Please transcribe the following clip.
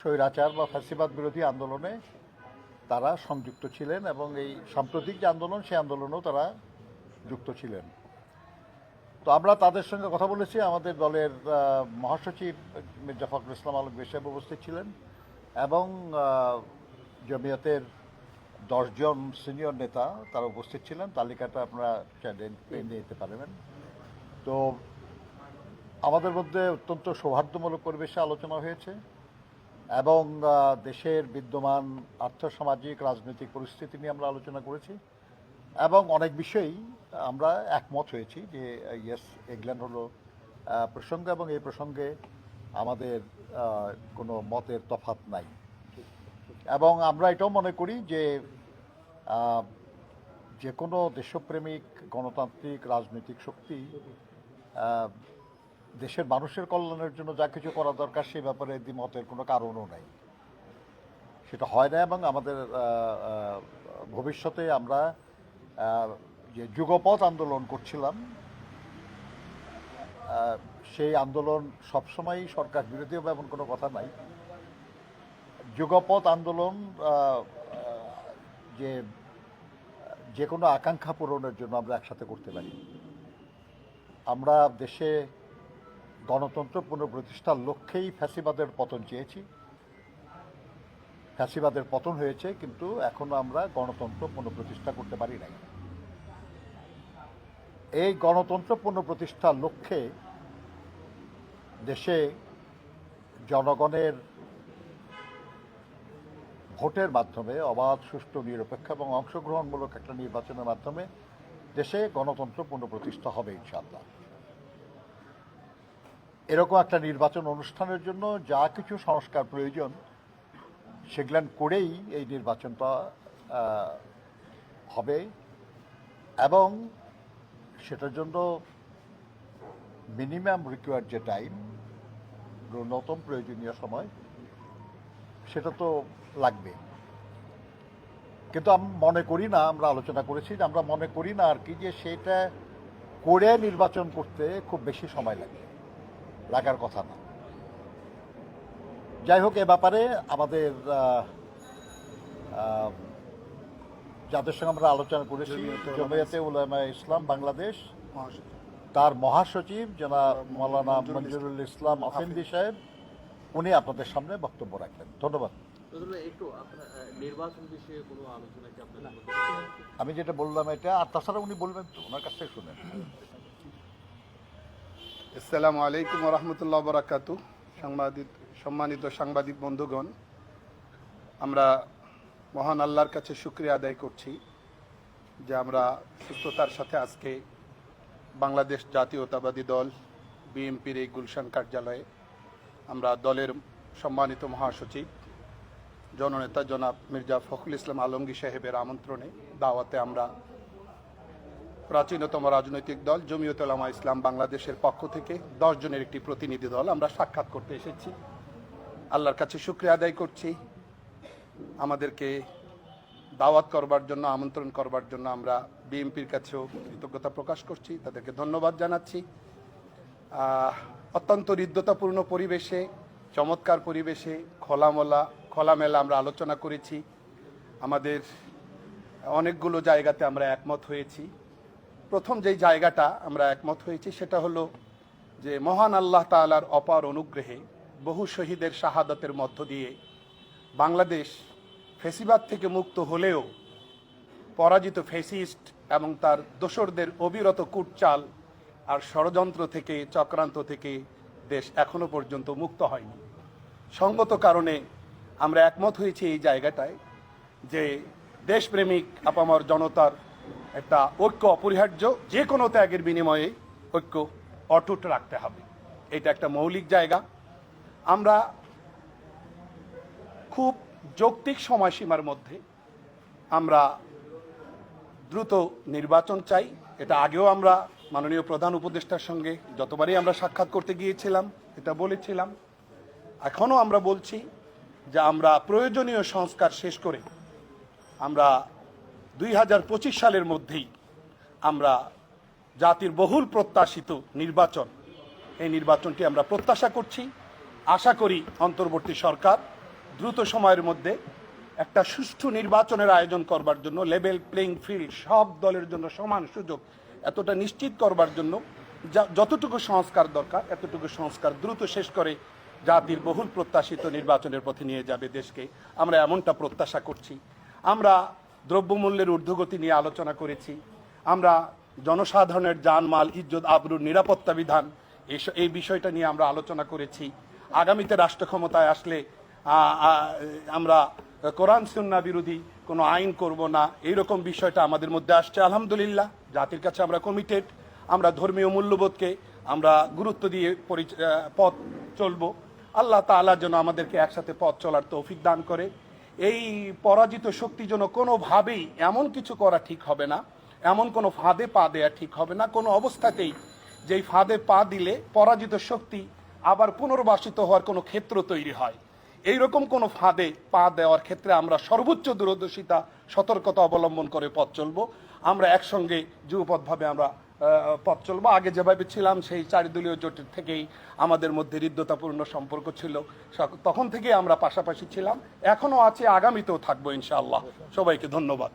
স্বৈরাচার বা ফ্যাসিবাদ বিরোধী আন্দোলনে তারা সংযুক্ত ছিলেন এবং এই সাম্প্রতিক যে আন্দোলন, সেই আন্দোলনেও তারা যুক্ত ছিলেন। তো আমরা তাদের সঙ্গে কথা বলেছি। আমাদের দলের মহাসচিব মির্জা ফখরুল ইসলাম আলম সাহেব উপস্থিত ছিলেন এবং জমিয়তের দশজন সিনিয়র নেতা তারা উপস্থিত ছিলেন। তালিকাটা আপনারা যেতে পারবেন। তো আমাদের মধ্যে অত্যন্ত সৌহার্দ্যমূলক পরিবেশে আলোচনা হয়েছে। এবং দেশের বিদ্যমান আর্থসামাজিক, রাজনৈতিক পরিস্থিতি নিয়ে আমরা আলোচনা করেছি এবং অনেক বিষয়েই আমরা একমত হয়েছি যে ইয়েস এগুলান হলো প্রসঙ্গ এবং এই প্রসঙ্গে আমাদের কোনো মতের তফাত নাই। এবং আমরা এটাও মনে করি যে যে কোনো দেশপ্রেমিক, গণতান্ত্রিক, রাজনৈতিক শক্তি দেশের মানুষের কল্যাণের জন্য যা কিছু করা দরকার সেই ব্যাপারে দ্বিমতের কোনো কারণও নাই। সেটা হয় না এবং আমাদের ভবিষ্যতে আমরা যে যুগপথ আন্দোলন করছিলাম সেই আন্দোলন সবসময়ই সরকার বিরোধী হবে এমন কোনো কথা নাই। যুগপথ আন্দোলন যে যে কোনো আকাঙ্ক্ষা পূরণের জন্য আমরা একসাথে করতে পারি। আমরা দেশে গণতন্ত্র পুনঃপ্রতিষ্ঠার লক্ষ্যেই ফ্যাসিবাদের পতন চেয়েছি। ফ্যাসিবাদের পতন হয়েছে, কিন্তু এখনও আমরা গণতন্ত্র পুনঃপ্রতিষ্ঠা করতে পারি নাই। এই গণতন্ত্র পুনঃপ্রতিষ্ঠার লক্ষ্যে দেশে জনগণের ভোটের মাধ্যমে, অবাধ, সুষ্ঠু, নিরপেক্ষ এবং অংশগ্রহণমূলক একটা নির্বাচনের মাধ্যমে দেশে গণতন্ত্র পুনঃপ্রতিষ্ঠা হবে ইনশাআল্লাহ। এরকম একটা নির্বাচন অনুষ্ঠানের জন্য যা কিছু সংস্কার প্রয়োজন, সেগুলান করেই এই নির্বাচনটা হবে। এবং সেটার জন্য মিনিমাম রিকোয়ার্ড যে টাইম ন্যূনতম প্রয়োজনীয় সময়, সেটা তো লাগবে। কিন্তু আমি, মনে করি না, আমরা আলোচনা করেছি যে আমরা মনে করি না আর কি যে সেটা করে নির্বাচন করতে খুব বেশি সময় লাগে। লাগার কথা না। যাই হোক এ ব্যাপারে আমাদের যাদের সঙ্গে আমরা আলোচনা করেছি জমিয়তে উলামা ইসলাম। বাংলাদেশ তার মহাসচিব জনাব মৌলানা মঞ্জুরুল ইসলাম আফিন্দি সাহেব উনি আপনাদের সামনে বক্তব্য রাখলেন। ধন্যবাদ? আমি যেটা বললাম এটা আর তাছাড়া উনি বলবেন তো ওনার কাছ থেকে শুনেন। আসসালামু আলাইকুম রহমতুল্লাহ বরাকাতু। সাংবাদিক সম্মানিত সাংবাদিক বন্ধুগণ, আমরা মহান আল্লাহর কাছে শুক্রিয়া আদায় করছি যে আমরা সুস্থতার সাথে আজকে বাংলাদেশ জাতীয়তাবাদী দল, বিএনপির এই গুলশান কার্যালয়ে আমরা দলের সম্মানিত মহাসচিব, জননেতা জনাব মির্জা ফখরুল ইসলাম আলমগীর সাহেবের আমন্ত্রণে, দাওয়াতে আমরা প্রাচীনতম রাজনৈতিক দল জমিয়ত উলামা ইসলাম বাংলাদেশের পক্ষ থেকে জনের একটি প্রতিনিধি দল আমরা সাক্ষাৎ করতে এসেছি। আল্লাহর কাছে শুক্রিয়া আদায় করছি। আমাদেরকে দাওয়াত করবার জন্য, আমন্ত্রণ করবার জন্য আমরা বিএনপির কাছেও কৃতজ্ঞতা প্রকাশ করছি, তাদেরকে ধন্যবাদ জানাচ্ছি। অত্যন্ত হৃদ্যতাপূর্ণ পরিবেশে, চমৎকার পরিবেশে খোলামলা, খোলামেলা আমরা আলোচনা করেছি। আমাদের অনেকগুলো জায়গাতে আমরা একমত হয়েছি। প্রথম যেই জায়গাটা আমরা একমত হয়েছি, সেটা হলো যে মহান আল্লাহ তাআলার অপার অনুগ্রহে বহু শহীদের শাহাদতের মধ্য দিয়ে বাংলাদেশ ফেসিবাদ থেকে মুক্ত হলেও পরাজিত ফেসিস্ট এবং তার দোসরদের অবিরত কুটচাল আর ষড়যন্ত্র থেকে, চক্রান্ত থেকে দেশ এখনও পর্যন্ত মুক্ত হয়নি। সঙ্গত কারণে আমরা একমত হয়েছি এই জায়গাটায় যে দেশপ্রেমিক আপামর জনতার একটা ঐক্য অপরিহার্য যে কোনো ত্যাগের বিনিময়ে ঐক্য অটুট রাখতে হবে। এটা একটা মৌলিক জায়গা। আমরা খুব যৌক্তিক সময়সীমার মধ্যে আমরা দ্রুত নির্বাচন চাই। এটা আগেও আমরা মাননীয় প্রধান উপদেষ্টার সঙ্গে যতবারই আমরা সাক্ষাৎ করতে গিয়েছিলাম, এটা বলেছিলাম। এখনও আমরা বলছি যে আমরা প্রয়োজনীয় সংস্কার শেষ করে আমরা দুই হাজার পঁচিশ সালের মধ্যেই আমরা জাতির বহুল প্রত্যাশিত নির্বাচন, এই নির্বাচনটি আমরা প্রত্যাশা করছি। আশা করি অন্তর্বর্তী সরকার দ্রুত সময়ের মধ্যে একটা সুষ্ঠু নির্বাচনের আয়োজন করবার জন্য লেভেল প্লেইং ফিল্ড সব দলের জন্য সমান সুযোগ এতটা নিশ্চিত করবার জন্য যতটুকু সংস্কার দরকার, এতটুকু সংস্কার দ্রুত শেষ করে জাতির বহুল প্রত্যাশিত নির্বাচনের পথে নিয়ে যাবে দেশকে। আমরা এমনটা প্রত্যাশা করছি। আমরা দ্রব্যমূল্যের ঊর্ধ্বগতি নিয়ে আলোচনা করেছি। আমরা জনসাধারণের জানমাল, ইজ্জত, আবরুর নিরাপত্তা বিধান, এই বিষয়টা নিয়ে আমরা আলোচনা করেছি। আগামীতে রাষ্ট্র ক্ষমতায় আসলে আমরা কোরআন, সুন্না বিরোধী কোনো আইন করব না, এইরকম বিষয়টা আমাদের মধ্যে আসছে, আলহামদুলিল্লাহ। জাতির কাছে আমরা কমিটেড আমরা ধর্মীয় মূল্যবোধকে আমরা গুরুত্ব দিয়ে পথ চলবো। আল্লাহ তাআলা যেন আমাদেরকে একসাথে পথ চলার তৌফিক দান করে। এই পরাজিত শক্তি যেন কোনোভাবেই এমন কিছু করা ঠিক হবে না, এমন কোনো ফাঁদে পা দেয়া ঠিক হবে না। কোনো অবস্থাতেই যেই ফাঁদে পা দিলে পরাজিত শক্তি আবার পুনর্বাসিত হওয়ার কোনো ক্ষেত্র তৈরি হয়। এইরকম কোনো ফাঁদে পা দেওয়ার ক্ষেত্রে আমরা সর্বোচ্চ দূরদর্শিতা, সতর্কতা অবলম্বন করে পথ চলবো। আমরা একসঙ্গে যুগপথভাবে আমরা পথ চলবো। আগে যেভাবে ছিলাম, সেই চারিদলীয় জোটের থেকেই আমাদের মধ্যে হৃদ্যতাপূর্ণ সম্পর্ক ছিল। তখন থেকেই আমরা পাশাপাশি ছিলাম। এখনও আছে, আগামীতেও থাকব ইনশাআল্লাহ। সবাইকে ধন্যবাদ।